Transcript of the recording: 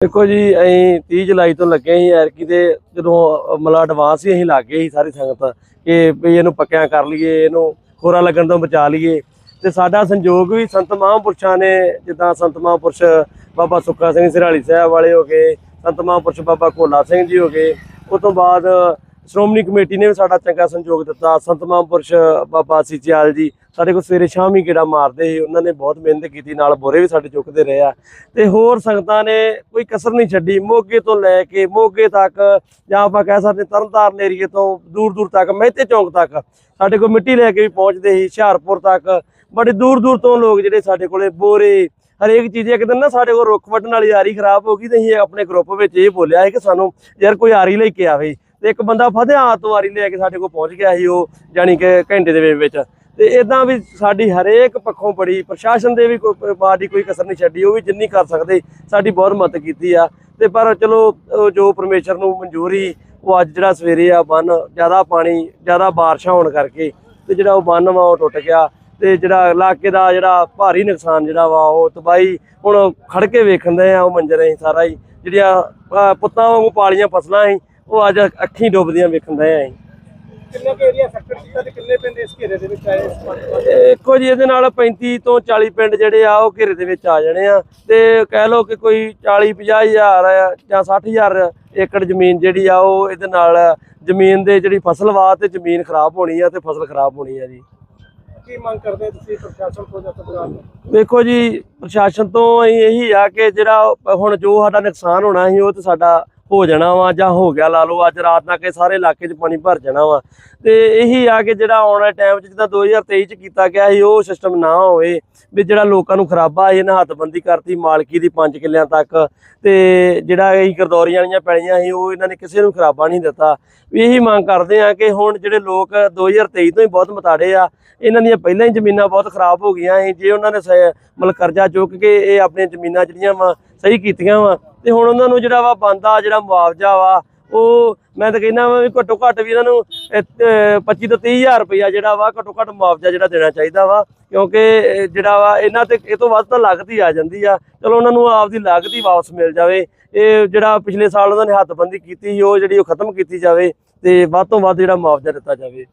ਦੇਖੋ ਜੀ, ਅਸੀਂ 30 ਜੁਲਾਈ ਤੋਂ ਲੱਗੇ ਸੀ ਐਰਕੀ ਤੇ ਜਦੋਂ, ਮਤਲਬ ਐਡਵਾਂਸ ਹੀ ਅਸੀਂ ਲੱਗ ਗਏ ਸੀ ਸਾਰੀ ਸੰਗਤ ਕਿ ਵੀ ਇਹਨੂੰ ਪੱਕਿਆਂ ਕਰ ਲਈਏ, ਇਹਨੂੰ ਖੋਰਾ ਲੱਗਣ ਤੋਂ ਬਚਾ ਲਈਏ। ਤੇ ਸਾਡਾ ਸੰਯੋਗ ਵੀ ਸੰਤ ਮਹਾਂਪੁਰਸ਼ਾਂ ਨੇ, ਜਿੱਦਾਂ ਸੰਤ ਮਹਾਂਪੁਰਸ਼ ਬਾਬਾ ਸੁੱਖਾ ਸਿੰਘ ਸਿਰਾਲੀ ਸਾਹਿਬ ਵਾਲੇ ਹੋ ਗਏ, ਸੰਤ ਮਹਾਂਪੁਰਸ਼ ਬਾਬਾ ਕੋਲਾ ਸਿੰਘ ਜੀ ਹੋ ਗਏ ਉਸ ਤੋਂ ਬਾਅਦ ਸ਼੍ਰੋਮਣੀ ਕਮੇਟੀ ਨੇ ਵੀ ਸਾਡਾ ਚੰਗਾ ਸੰਯੋਗ ਦਿੱਤਾ। ਸੰਤ ਮਹਾਂਪੁਰਸ਼ ਬਾਬਾ ਸੀਚਿਆਲ ਜੀ ਸਾਡੇ ਕੋਲ ਸਵੇਰੇ ਸ਼ਾਮੀ ਹੀ ਗੇੜਾ ਮਾਰਦੇ ਸੀ। ਉਹਨਾਂ ਨੇ ਬਹੁਤ ਮਿਹਨਤ ਕੀਤੀ, ਨਾਲ ਬੋਰੇ ਵੀ ਸਾਡੇ ਚੁੱਕਦੇ ਰਹੇ ਆ। ਤੇ ਹੋਰ ਸੰਗਤਾਂ ਨੇ ਕੋਈ ਕਸਰ ਨਹੀਂ ਛੱਡੀ। ਮੋਗੇ ਤੋਂ ਲੈ ਕੇ ਮੋਗੇ ਤੱਕ ਜਾਂ ਆਪਾਂ ਕਹਿ ਸਕਦੇ ਤਰਨਤਾਰਨ ਏਰੀਏ ਤੋਂ ਦੂਰ ਦੂਰ ਤੱਕ, ਮਹਿਤੇ ਚੌਂਕ ਤੱਕ ਸਾਡੇ ਕੋਲ ਮਿੱਟੀ ਲੈ ਕੇ ਵੀ ਪਹੁੰਚਦੇ ਸੀ। ਹੁਸ਼ਿਆਰਪੁਰ ਤੱਕ ਬੜੇ ਦੂਰ ਦੂਰ ਤੋਂ ਲੋਕ ਜਿਹੜੇ ਸਾਡੇ ਕੋਲੇ ਬੋਰੇ, ਹਰੇਕ ਚੀਜ਼ ਇੱਕ ਦਿਨ ਨਾ ਸਾਡੇ ਕੋਲ ਰੁੱਖ ਵੱਢਣ ਵਾਲੀ ਆਰੀ ਖਰਾਬ ਹੋ ਗਈ ਤੇ ਅਸੀਂ ਆਪਣੇ ਗਰੁੱਪ ਵਿੱਚ ਇਹ ਬੋਲਿਆ ਸੀ ਕਿ ਸਾਨੂੰ ਯਾਰ ਕੋਈ ਆਰੀ ਲੈ ਕੇ ਆਵੇ। ਤੇ ਇੱਕ ਬੰਦਾ ਫਤਿਆ ਤੋਂ ਆਰੀ ਲੈ ਕੇ ਸਾਡੇ ਕੋਲ ਪਹੁੰਚ ਗਿਆ ਸੀ ਉਹ, ਜਾਣੀ ਕਿ ਘੰਟੇ ਦੇ ਵਿੱਚ। ਤੇ ਇਦਾਂ ਵੀ ਸਾਡੀ ਹਰੇਕ ਪੱਖੋਂ ਬੜੀ ਪ੍ਰਸ਼ਾਸਨ ਦੇ ਵੀ ਕੋਈ ਬਾਦੀ ਕੋਈ ਕਸਰ ਨਹੀਂ ਛੱਡੀ, ਉਹ ਵੀ ਜਿੰਨੀ ਕਰ ਸਕਦੇ, ਸਾਡੀ ਬਹੁਤ ਮਦਦ ਕੀਤੀ ਆ। ਤੇ ਪਰ ਚਲੋ ਜੋ ਪਰਮੇਸ਼ਰ ਨੂੰ ਮਨਜ਼ੂਰੀ ਉਹ ਅੱਜ ਜਿਹੜਾ ਸਵੇਰੇ ਆ ਬੰਨ, ਜ਼ਿਆਦਾ ਪਾਣੀ, ਜ਼ਿਆਦਾ ਬਾਰਿਸ਼ਾਂ ਹੋਣ ਕਰਕੇ, ਤੇ ਜਿਹੜਾ ਉਹ ਬੰਨ ਵਾ ਉਹ ਟੁੱਟ ਗਿਆ। ਤੇ ਜਿਹੜਾ ਇਲਾਕੇ ਦਾ ਜਿਹੜਾ ਭਾਰੀ ਨੁਕਸਾਨ ਜਿਹੜਾ ਵਾ, ਉਹ ਤਬਾਈ ਹੁਣ ਖੜ ਕੇ ਵੇਖਣ ਦੇ ਆ ਉਹ ਮੰਜ਼ਰ ਅਸੀਂ ਸਾਰਾ ਹੀ। ਜਿਹੜੀਆਂ ਪੁੱਤਾਂ ਵਾਂਗੂ ਪਾਲੀਆਂ ਫਸਲਾਂ ਸੀ ਉਹ ਅੱਜ ਅੱਖੀਂ ਡੁੱਬਦੀਆਂ ਵੇਖਣ ਦੇ ਆ ਅਸੀਂ ਕਿੰਨੇ ਕੁ ਏਰੀਆ ਸੈਕਟਰ ਕੀਤਾ ਤੇ ਕਿੰਨੇ ਪਿੰਡ ਇਸ ਘੇਰੇ ਦੇ ਵਿੱਚ ਆਏ ਇਸ ਪਾਣੀ ਇੱਕੋ ਜੀ ਇਹਦੇ ਨਾਲ 35 ਤੋਂ 40 ਪਿੰਡ ਜਿਹੜੇ ਆ ਉਹ ਘੇਰੇ ਦੇ ਵਿੱਚ ਆ ਜਾਣੇ ਆ। ਤੇ ਕਹਿ ਲਓ ਕਿ ਕੋਈ 40 50 ਹਜ਼ਾਰ ਜਾਂ 60 ਹਜ਼ਾਰ ਏਕੜ ਜ਼ਮੀਨ ਜਿਹੜੀ ਆ ਉਹ ਇਹਦੇ ਨਾਲ ਜ਼ਮੀਨ ਦੇ ਜਿਹੜੀ ਫਸਲ ਵਾ ਤੇ ਜ਼ਮੀਨ ਖਰਾਬ ਹੋਣੀ ਆ ਤੇ ਫਸਲ ਖਰਾਬ ਹੋਣੀ ਆ ਜੀ। ਕੀ ਮੰਗ ਕਰਦੇ ਤੁਸੀਂ ਪ੍ਰਸ਼ਾਸਨ ਤੋਂ ਜਾਂ ਸਰਕਾਰ ਤੋਂ? ਦੇਖੋ ਜੀ ਪ੍ਰਸ਼ਾਸਨ ਤੋਂ ਅਸੀਂ ਇਹੀ ਆ ਕਿ ਜਿਹੜਾ ਹੁਣ ਜੋ ਸਾਡਾ ਨੁਕਸਾਨ ਹੋਣਾ ਸੀ ਉਹ ਤੇ ਸਾਡਾ ਹੋ ਜਾਣਾ ਵਾ ਜਾਂ ਹੋ ਗਿਆ ਲਾ ਲਓ, ਅੱਜ ਰਾਤ ਤੱਕ ਇਹ ਸਾਰੇ ਇਲਾਕੇ 'ਚ ਪਾਣੀ ਭਰ ਜਾਣਾ ਵਾ। ਤੇ ਇਹੀ ਆ ਕਿ ਜਿਹੜਾ ਆਉਣ ਵਾਲੇ ਟਾਈਮ 'ਚ ਜਿੱਦਾਂ 2023 'ਚ ਕੀਤਾ ਗਿਆ ਸੀ, ਉਹ ਸਿਸਟਮ ਨਾ ਹੋਵੇ, ਵੀ ਜਿਹੜਾ ਲੋਕਾਂ ਨੂੰ ਖਰਾਬਾ ਸੀ, ਇਹਨਾਂ ਹੱਥਬੰਦੀ ਕਰਤੀ ਮਾਲਕੀ ਦੀ 5 ਕਿੱਲਿਆਂ ਤੱਕ। ਤੇ ਜਿਹੜਾ ਇਹ ਗਰਦੌਰੀਆਂ ਵਾਲੀਆਂ ਪੈਲੀਆਂ ਸੀ, ਉਹ ਇਹਨਾਂ ਨੇ ਕਿਸੇ ਨੂੰ ਖਰਾਬਾ ਨਹੀਂ ਦਿੱਤਾ। ਵੀ ਇਹੀ ਮੰਗ ਕਰਦੇ ਆ ਕਿ ਹੁਣ ਜਿਹੜੇ ਲੋਕ 2023 ਤੋਂ ਹੀ ਬਹੁਤ ਮਤਾੜੇ ਆ, ਇਹਨਾਂ ਦੀਆਂ ਪਹਿਲਾਂ ਹੀ ਜ਼ਮੀਨਾਂ ਬਹੁਤ ਖਰਾਬ ਹੋ ਗਈਆਂ ਸੀ। ਜੇ ਉਹਨਾਂ ਨੇ ਸ- ਮਤਲਬ ਕਰਜ਼ਾ ਚੁੱਕ ਕੇ ਇਹ ਆਪਣੀਆਂ ਜ਼ਮੀਨਾਂ ਜਿਹੜੀਆਂ ਵਾ, ਸਹੀ ਕੀਤੀਆਂ ਵਾ ਤੇ ਹੁਣ ਉਹਨਾਂ ਨੂੰ ਜਿਹੜਾ ਵਾ ਬੰਦਾ ਜਿਹੜਾ ਮੁਆਵਜ਼ਾ ਵਾ ਉਹ ਮੈਂ ਤਾਂ ਕਹਿੰਦਾ ਵਾ ਵੀ ਘੱਟੋ ਘੱਟ ਵੀ ਇਹਨਾਂ ਨੂੰ ਇਹ, ਅਹ, 25 ਤੋਂ 30000 ਰੁਪਇਆ ਜਿਹੜਾ ਵਾ ਘੱਟੋ ਘੱਟ ਮੁਆਵਜ਼ਾ ਜਿਹੜਾ ਦੇਣਾ ਚਾਹੀਦਾ ਵਾ ਕਿਉਂਕਿ ਜਿਹੜਾ ਵਾ ਇਹਨਾਂ ਤੇ ਇਹ ਤੋਂ ਵੱਧ ਤਾਂ ਲਾਗਤ ਆ ਜਾਂਦੀ ਆ। ਚਲੋ ਉਹਨਾਂ ਨੂੰ ਆਪਦੀ ਲਾਗਤ ਹੀ ਵਾਪਸ ਮਿਲ ਜਾਵੇ। ਇਹ ਜਿਹੜਾ ਪਿਛਲੇ ਸਾਲ ਉਹਨਾਂ ਨੇ ਹੱਥਬੰਦੀ ਕੀਤੀ ਸੀ ਉਹ ਜਿਹੜੀ ਉਹ ਖਤਮ ਕੀਤੀ ਜਾਵੇ ਤੇ ਵੱਧ ਤੋਂ ਵੱਧ ਜਿਹੜਾ ਮੁਆਵਜ਼ਾ ਦਿੱਤਾ ਜਾਵੇ।